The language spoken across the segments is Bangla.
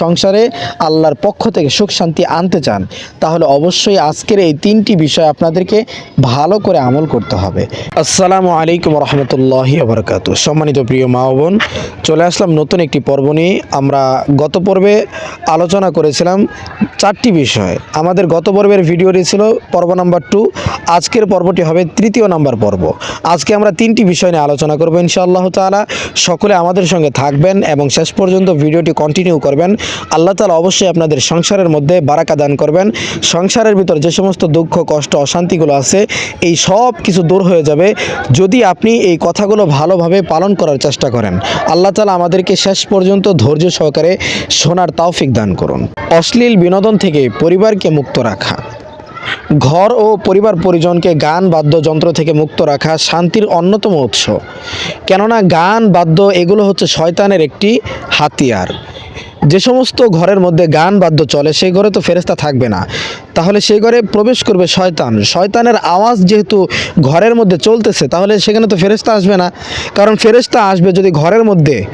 সংসারে আল্লাহর পক্ষ থেকে সুখ শান্তি আনতে চান, তাহলে অবশ্যই আজকের এই তিনটি বিষয় আপনাদেরকে ভালো করে আমল করতে হবে। আসসালামু আলাইকুম রহমতুল্লাহি আবরকাত সম্মানিত প্রিয় মা বোন, চলে আসলাম নতুন একটি পর্ব নিয়ে। আমরা গত পর্বে আলোচনা করেছিলাম চারটি বিষয়। আমাদের গত পর্বের ভিডিওটি ছিল পর্ব নাম্বার টু। আজকের পর্বটি হবে তৃতীয় নাম্বার পর্ব। আজকে আমরা তিনটি বিষয় নিয়ে আলোচনা করব ইনশাআল্লাহ তাআলা। সকলে আমাদের সঙ্গে থাকবেন এবং শেষ পর্যন্ত ভিডিওটি কন্টিনিউ করবেন। আল্লাহ তালা অবশ্যই আপনাদের সংসারের মধ্যে বারাকা দান করবেন। সংসারের ভিতর যে সমস্ত দুঃখ, কষ্ট, অশান্তিগুলো আছে, এই সব কিছু দূর হয়ে যাবে যদি আপনি এই কথাগুলো ভালোভাবে পালন করার চেষ্টা করেন। আল্লাহ তালা আমাদেরকে শেষ পর্যন্ত ধৈর্য সহকারে শোনার তাওফিক দান করুন। অশ্লীল বিনোদন থেকে পরিবারকে মুক্ত রাখা। ঘর ও পরিবার পরিজনকে গান, বাদ্যযন্ত্র থেকে মুক্ত রাখা শান্তির অন্যতম উৎস। কেননা গান, বাদ্য এগুলো হচ্ছে শয়তানের একটি হাতিয়ার। যে সমস্ত ঘরের মধ্যে গান বাদ্য চলে, সেই ঘরে তো ফেরেস্তা থাকবে না। তাহলে সেই ঘরে প্রবেশ করবে শয়তান। শয়তানের আওয়াজ যেহেতু ঘরের মধ্যে চলতেছে, তাহলে সেখানে তো ফেরেস্তা আসবে না। কারণ ফেরেস্তা আসবে যদি ঘরের মধ্যে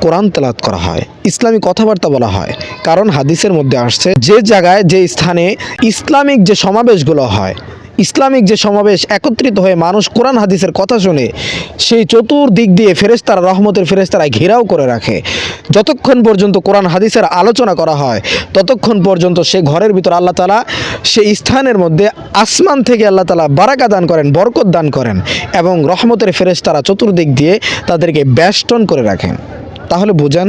কোরআন তেলাত করা হয়, ইসলামী কথাবার্তা বলা হয়। কারণ হাদিসের মধ্যে আসছে, যে জায়গায়, যে স্থানে ইসলামিক যে সমাবেশগুলো হয় ইসলামিক যে সমাবেশ একত্রিত হয়ে মানুষ কোরআন হাদিসের কথা শুনে, সেই চতুর্দিক দিয়ে ফেরেস্তারা রহমতের ফেরেস্তারা ঘেরাও করে রাখে। যতক্ষণ পর্যন্ত কোরআন হাদিসের আলোচনা করা হয়, ততক্ষণ পর্যন্ত সে ঘরের ভিতর আল্লাহ তালা সেই স্থানের মধ্যে আসমান থেকে আল্লাহ তালা বারাকা দান করেন, বরকত দান করেন এবং রহমতের ফেরেস্তারা চতুর্দিক দিয়ে তাদেরকে বেষ্টন করে রাখেন। তাহলে বুঝেন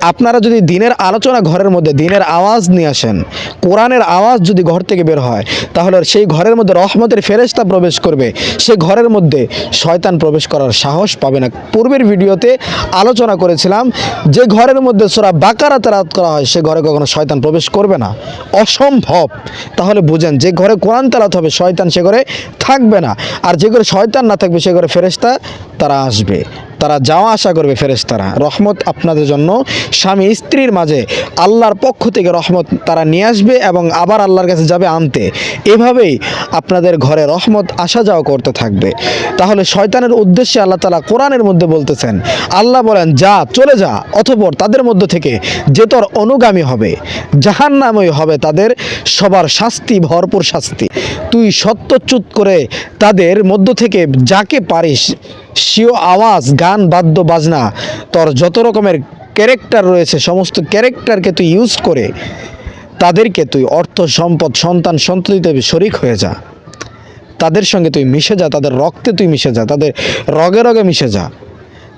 আপনারা যদি দিনের আলোচনা ঘরের মধ্যে দিনের আওয়াজ নিয়ে আসেন, কোরআনের আওয়াজ যদি ঘর থেকে বের হয়, তাহলে সেই ঘরের মধ্যে রহমতের ফেরেশতা প্রবেশ করবে। সে ঘরের মধ্যে শয়তান প্রবেশ করার সাহস পাবে না। পূর্বের ভিডিওতে আলোচনা করেছিলাম যে ঘরের মধ্যে সোরা বাকারা তেরাত করা হয়, সে ঘরে কখনো শয়তান প্রবেশ করবে না। অসম্ভব। তাহলে বুঝেন, যে ঘরে কোরআন তেলাত হবে, শয়তান সে ঘরে থাকবে না। আর যে ঘরে শয়তান না থাকবে, সে ঘরে ফেরেশতা তারা আসবে। তারা যাওয়া আসা করবে ফেরেশতারা। রহমত আপনাদের জন্য স্বামী স্ত্রীর মাঝে আল্লাহর পক্ষ থেকে রহমত তারা নিয়ে আসবে এবং আবার আল্লাহর কাছে যাবে আনতে। এভাবেই আপনাদের ঘরে রহমত আসা যাওয়া করতে থাকবে। তাহলে শয়তানের উদ্দেশ্যে আল্লাহ তালা কোরআনের মধ্যে বলতেছেন, আল্লাহ বলেন, যা, চলে যা অথপর তাদের মধ্য থেকে যে তোর অনুগামী হবে জাহান নামই হবে তাদের সবার শাস্তি, ভরপুর শাস্তি। তুই সত্যচ্যুত করে তাদের মধ্য থেকে যাকে পারিস সিও আওয়াজ, গান, বাদ্য, বাজনা, তোর যত রকমের ক্যারেক্টার রয়েছে, সমস্ত ক্যারেক্টারকে তুই ইউজ করে তাদেরকে তুই অর্থ, সম্পদ, সন্তান সন্ততিতে শরিক হয়ে যা। তাদের সঙ্গে তুই মিশে যা, তাদের রক্তে তুই মিশে যা, তাদের রগে রগে মিশে যা।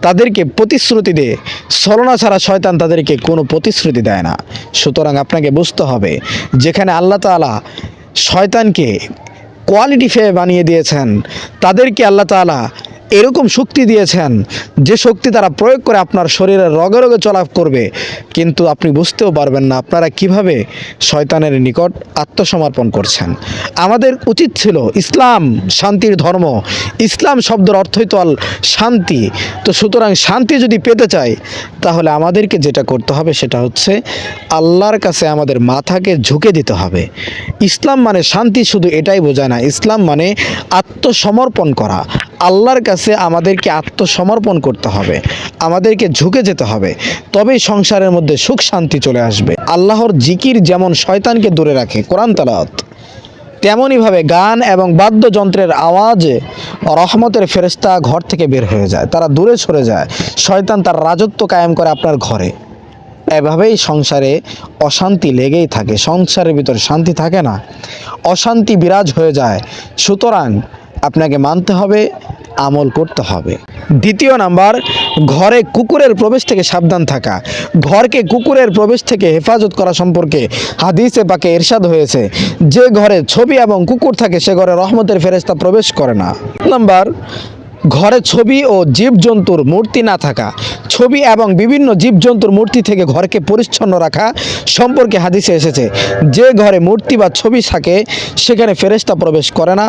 তাদেরকে প্রতিশ্রুতি দে। ছলনা ছাড়া শয়তান তাদেরকে কোনো প্রতিশ্রুতি দেয় না। সুতরাং আপনাকে বুঝতে হবে, যেখানে আল্লাহ তাআলা শয়তানকে কোয়ালিটি ফে বানিয়ে দিয়েছেন। তাদেরকে আল্লাহ তাআলা এরকম শক্তি দিয়েছেন যে শক্তি তারা প্রয়োগ করে আপনার শরীরে রগে রগে চলা করবে। কিন্তু আপনি বুঝতেও পারবেন না আপনারা কীভাবে শয়তানের নিকট আত্মসমর্পণ করছেন। আমাদের উচিত ছিল ইসলাম শান্তির ধর্ম। ইসলাম শব্দের অর্থই তো আল শান্তি। তো সুতরাং শান্তি যদি পেতে চাই, তাহলে আমাদেরকে যেটা করতে হবে সেটা হচ্ছে আল্লাহর কাছে আমাদের মাথাকে ঝুঁকে দিতে হবে। ইসলাম মানে শান্তি শুধু এটাই বোঝায় না। ইসলাম মানে আত্মসমর্পণ করা। আল্লাহর কাছে আমাদেরকে আত্মসমর্পণ করতে হবে, আমাদেরকে ঝুঁকে যেতে হবে, তবেই সংসারের মধ্যে সুখ শান্তি চলে আসবে। আল্লাহর জিকির যেমন শয়তানকে দূরে রাখে, কোরআন তালাত তেমনইভাবে গান এবং বাদ্যযন্ত্রের আওয়াজে রহমতের ফেরেস্তা ঘর থেকে বের হয়ে যায়, তারা দূরে সরে যায়। শয়তান তার রাজত্ব কায়েম করে আপনার ঘরে। এভাবেই সংসারে অশান্তি লেগেই থাকে, সংসারের ভিতর শান্তি থাকে না। অশান্তি বিরাজ হয়ে যায়। সুতরাং আপনাকে মানতে হবে, আমল করতে হবে। দ্বিতীয় নাম্বার, ঘরে কুকুরের প্রবেশ থেকে সাবধান থাকা। ঘরকে কুকুরের প্রবেশ থেকে হেফাজত করা সম্পর্কে হাদিসে পাকে এরশাদ হয়েছে, যে ঘরে ছবি এবং কুকুর থাকে, সে ঘরে রহমতের ফেরেস্তা প্রবেশ করে না। নাম্বার, ঘরে ছবি ও জীবজন্তুর মূর্তি না থাকা। ছবি এবং বিভিন্ন জীবজন্তুর মূর্তি থেকে ঘরকে পরিচ্ছন্ন রাখা সম্পর্কে হাদিসে এসেছে। যে ঘরে মূর্তি বা ছবি থাকে, সেখানে ফেরেশতা প্রবেশ করে না।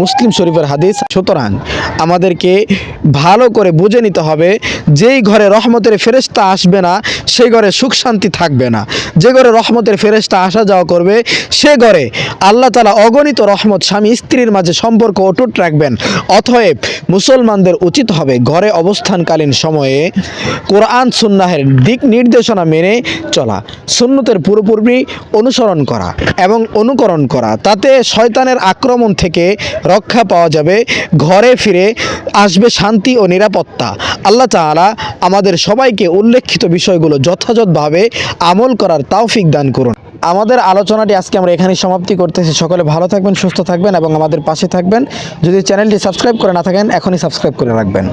মুসলিম শরীফের হাদিস। সুতরাং আমাদেরকে ভালো করে বুঝে নিতে হবে, যেই ঘরে রহমতের ফেরেশতা আসবে না সেই ঘরে সুখ শান্তি থাকবে না। যে ঘরে রহমতের ফেরেশতা আসা যাওয়া করবে, সে ঘরে আল্লাহ তালা অগণিত রহমত স্বামী স্ত্রীর মাঝে সম্পর্ক অটুট রাখবেন। মুসলমান মুসলমানদের উচিত হবে ঘরে অবস্থানকালীন সময়ে কোরআন সুন্নাহের দিক নির্দেশনা মেনে চলা, সুন্নতের পুরোপুরি অনুসরণ করা এবং অনুকরণ করা। তাতে শয়তানের আক্রমণ থেকে রক্ষা পাওয়া যাবে, ঘরে ফিরে আসবে শান্তি ও নিরাপত্তা। আল্লাহ তাআলা আমাদের সবাইকে উল্লেখিত বিষয়গুলো যথাযথভাবে আমল করার তাওফিক দান করুন। আমাদের আলোচনাটি আজকে আমরা এখানেই সমাপ্তি করতেছি। সকলে ভালো থাকবেন, সুস্থ থাকবেন এবং আমাদের পাশে থাকবেন। যদি চ্যানেলটি সাবস্ক্রাইব করে না থাকেন, এখনই সাবস্ক্রাইব করে রাখবেন।